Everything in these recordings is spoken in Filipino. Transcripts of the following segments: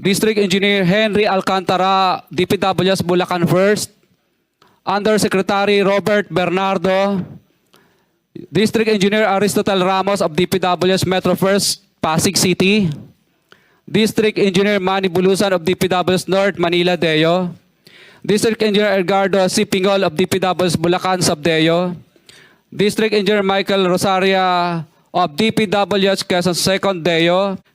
District Engineer Henry Alcantara, DPWS Bulacan First, Undersecretary Robert Bernardo, District Engineer Aristotle Ramos of DPWS Metro First, Pasig City, District Engineer Manny Bulusan of DPWS North, Manila, Deo, District Engineer Edgardo C. Pingol of DPWS Bulacan, Sabdeo, District Engineer Michael Rosaria of DPWS Quezon Second Deo.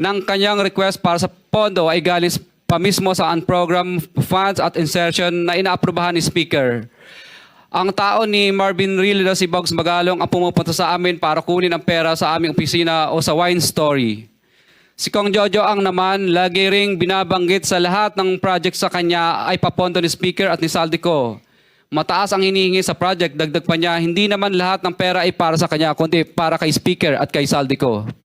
ng kanyang request para sa pondo ay galing pa mismo sa unprogram funds at insertion na inaaprubahan ni Speaker. Ang tao ni Marvin Rillo na si Bogs Magalong ang pumupunta sa amin para kunin ang pera sa aming opisina o sa wine story. Si Kong Jojo ang naman lagi ring binabanggit sa lahat ng project sa kanya ay papondo ni Speaker at ni Saldico. Mataas ang hinihingi sa project, dagdag pa niya, hindi naman lahat ng pera ay para sa kanya, kundi para kay Speaker at kay Saldico.